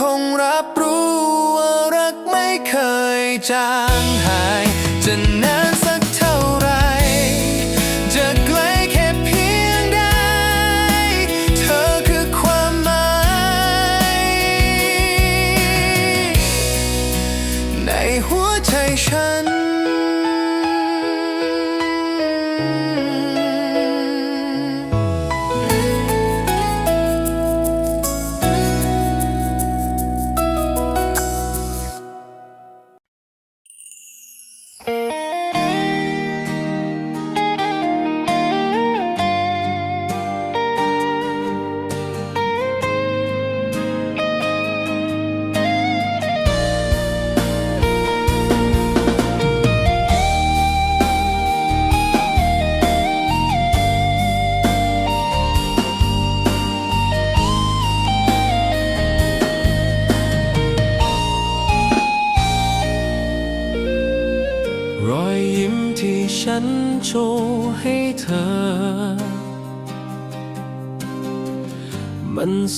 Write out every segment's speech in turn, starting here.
คงรับรู้ว่ารักไม่เคยจาก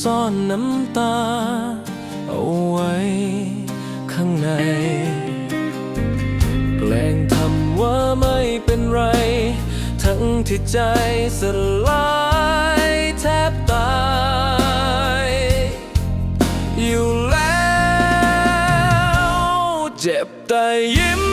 ซ่อนน้ำตา เอาไว้ข้างใน แกล้งทำว่าไม่เป็นไร ทั้งที่ใจสลายแทบตายอยู่แล้ว เจ็บแต่ยิ้ม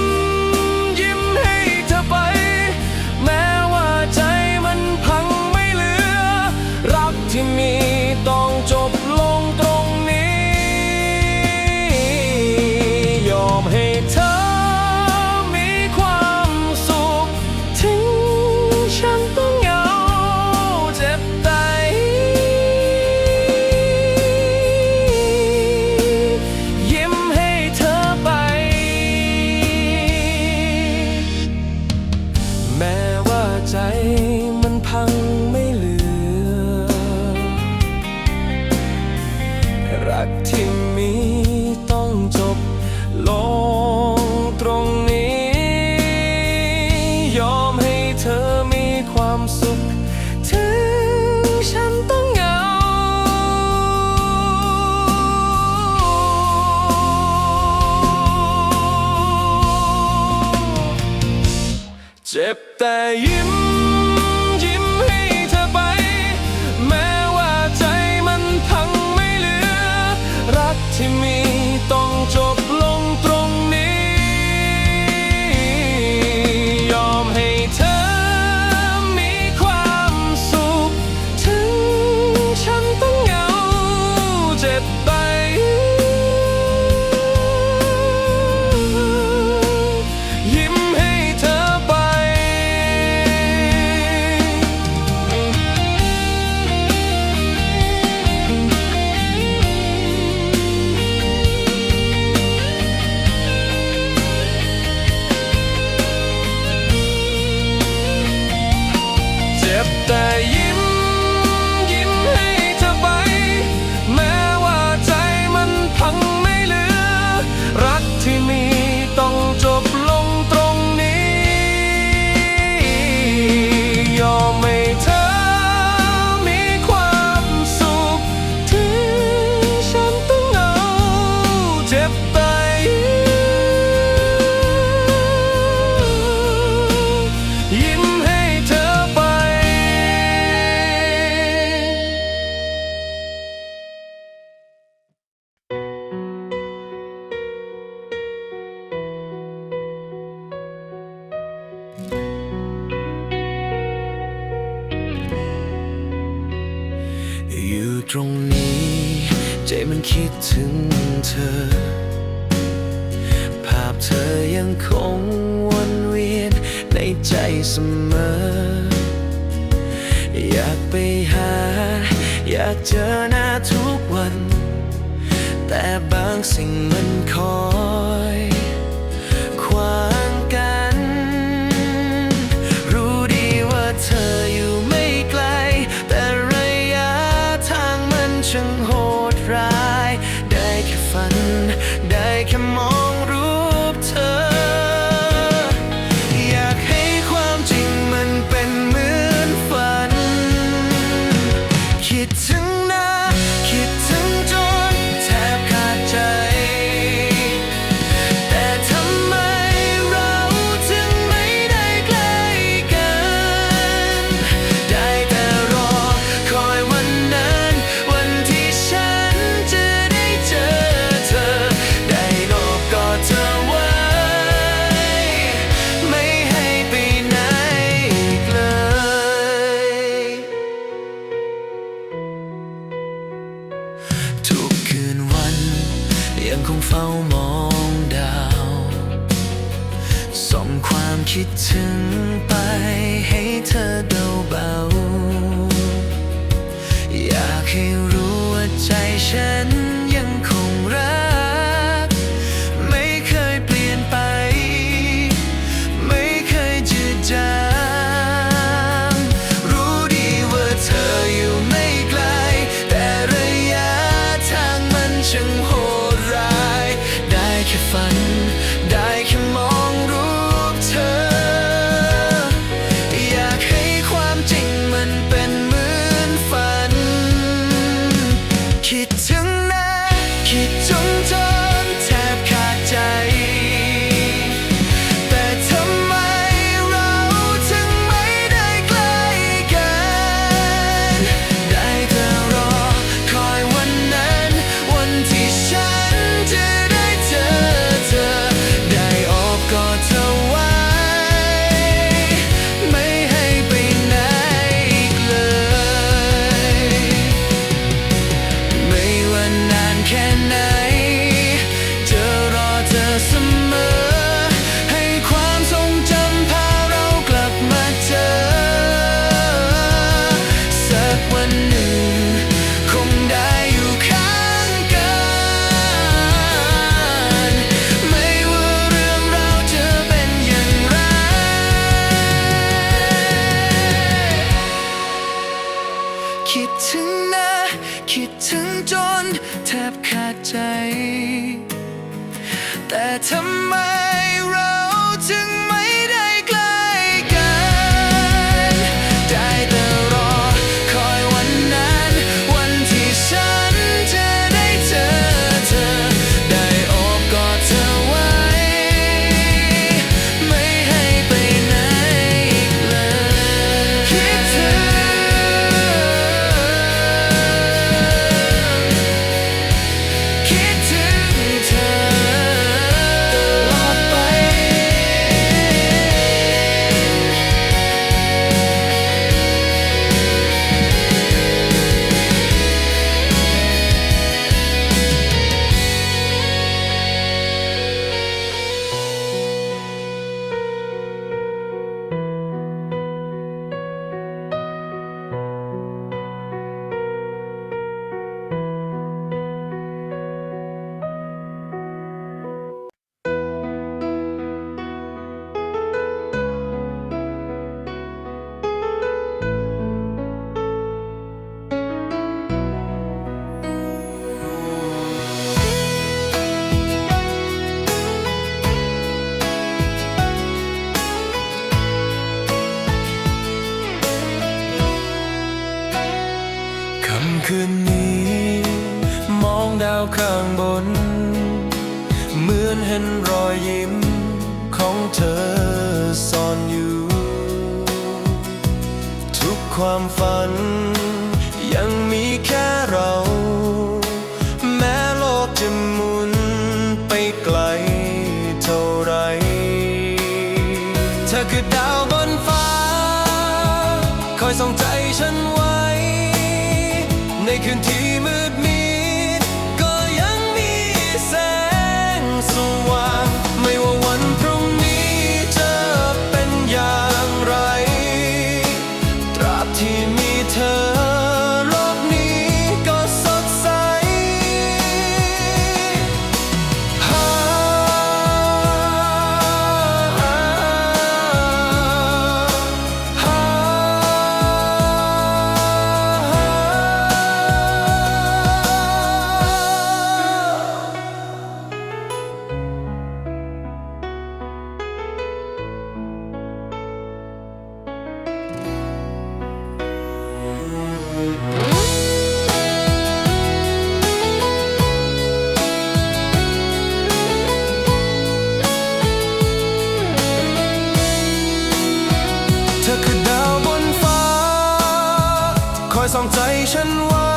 ฉันไว้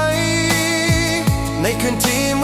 ในคืนที่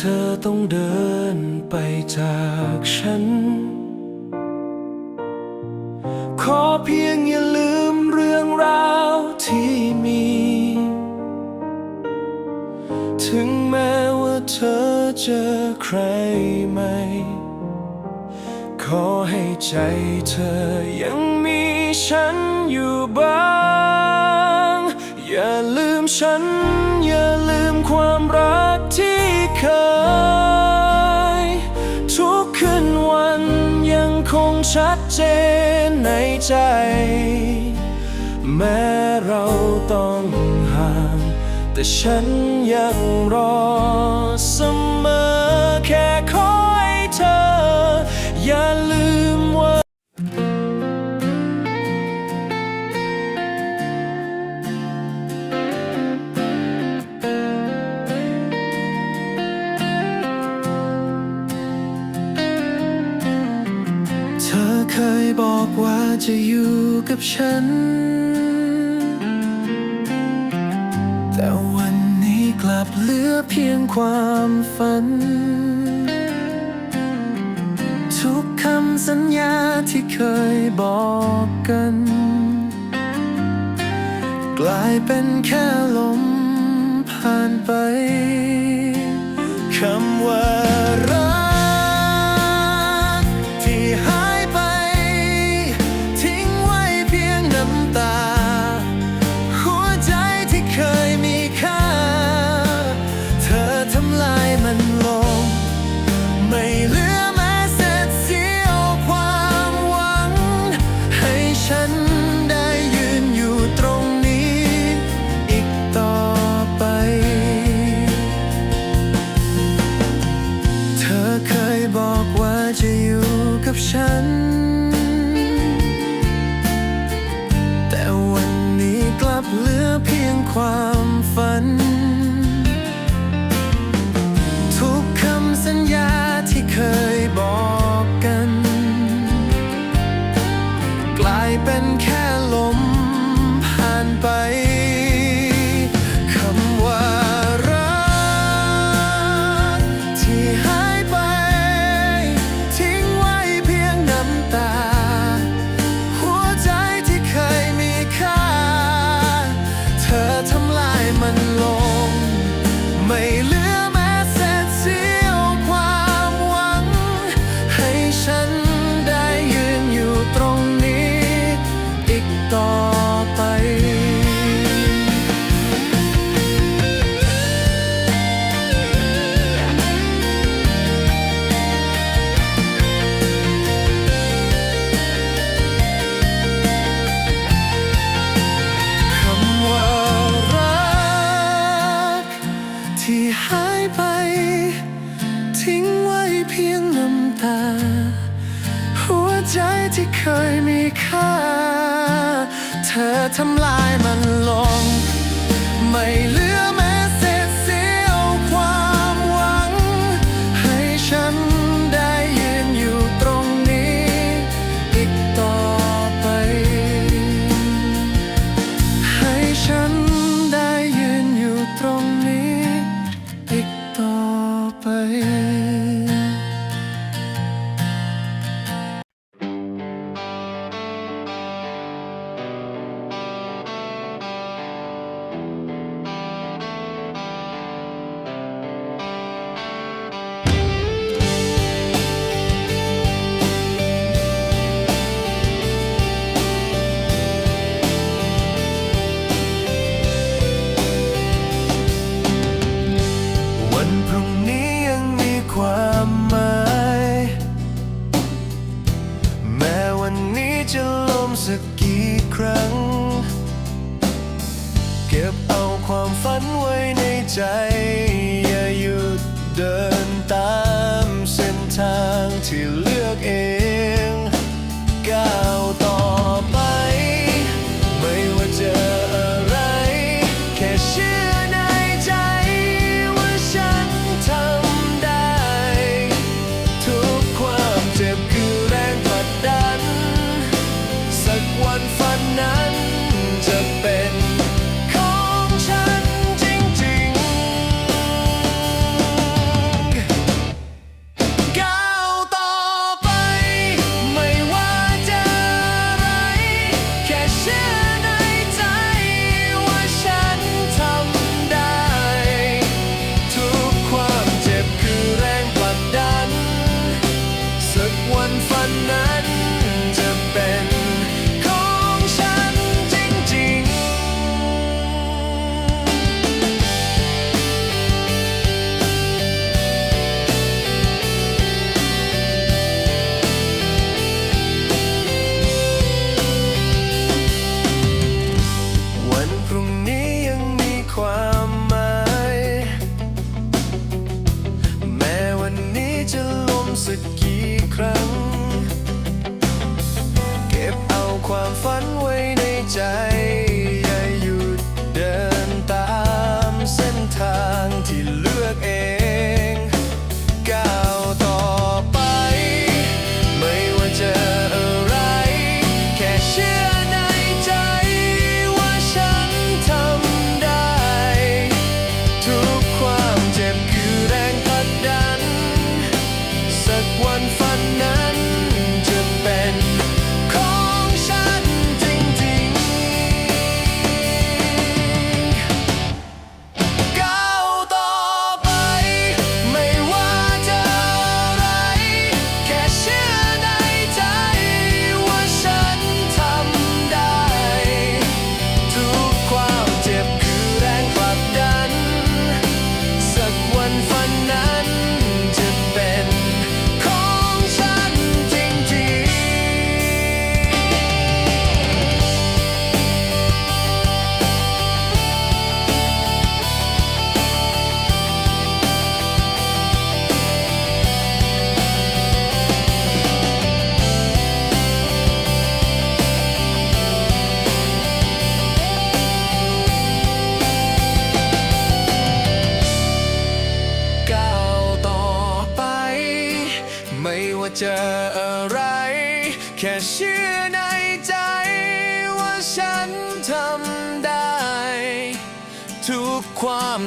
เธอต้องเดินไปจากฉัน ขอเพียงอย่าลืมเรื่องราวที่มี ถึงแม้ว่าเธอเจอใครใหม่ ขอให้ใจเธอยังมีฉัน จ แม้เราต้องห่าง แต่ฉันยังรอเสมอแค่คอยเธอับฉัน แต่วันนี้กลับเหลือเพียงความฝัน ทุกคำสัญญาที่เคยบอกกัน กลายเป็นแค่ลมผ่านไปคำว่ารัก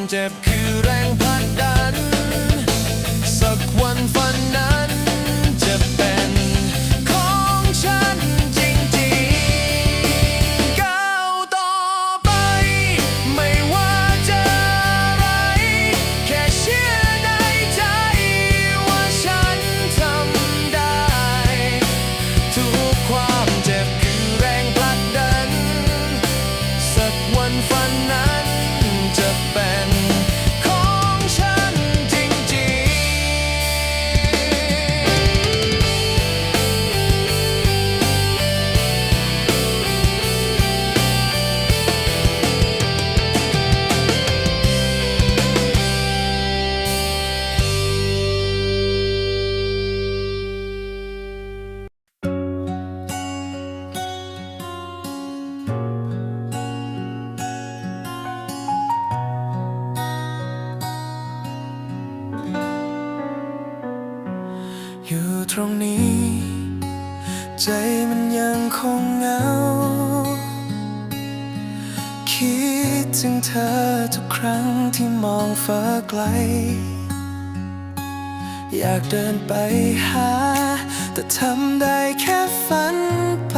เจ็บ อยู่ตรงนี้ ใจมันยังคงเหงา คิดถึงเธอทุกครั้งที่มองฟ้าไกล อยากเดินไปหา แต่ทำได้แค่ฝันไป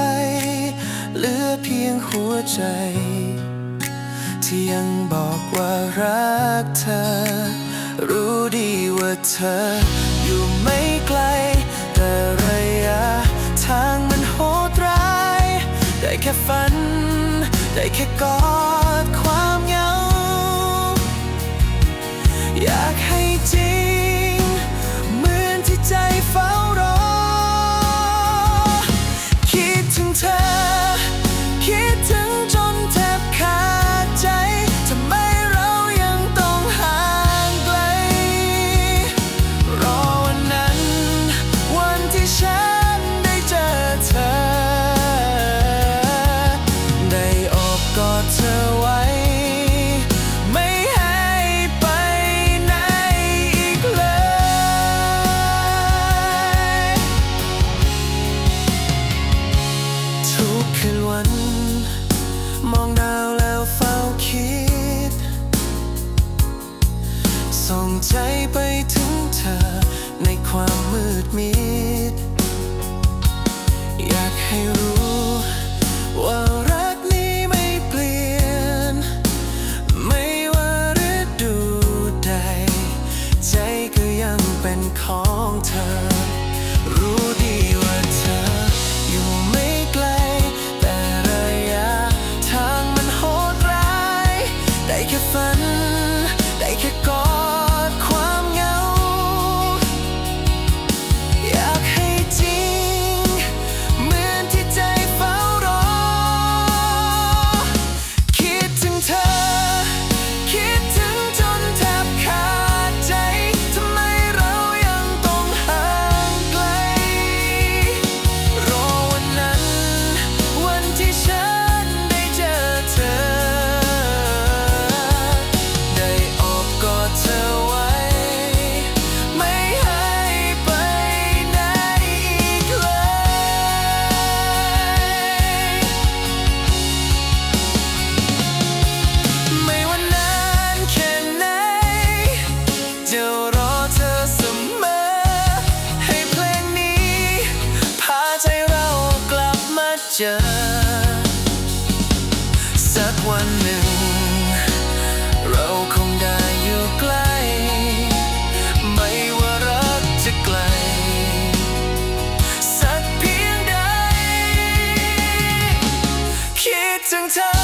เหลือเพียงหัวใจ ที่ยังบอกว่ารักเธอ รู้ดีว่าเธอ แค่ฝัน ได้แค่กอดความเหงา อยากให้จริง 挣扎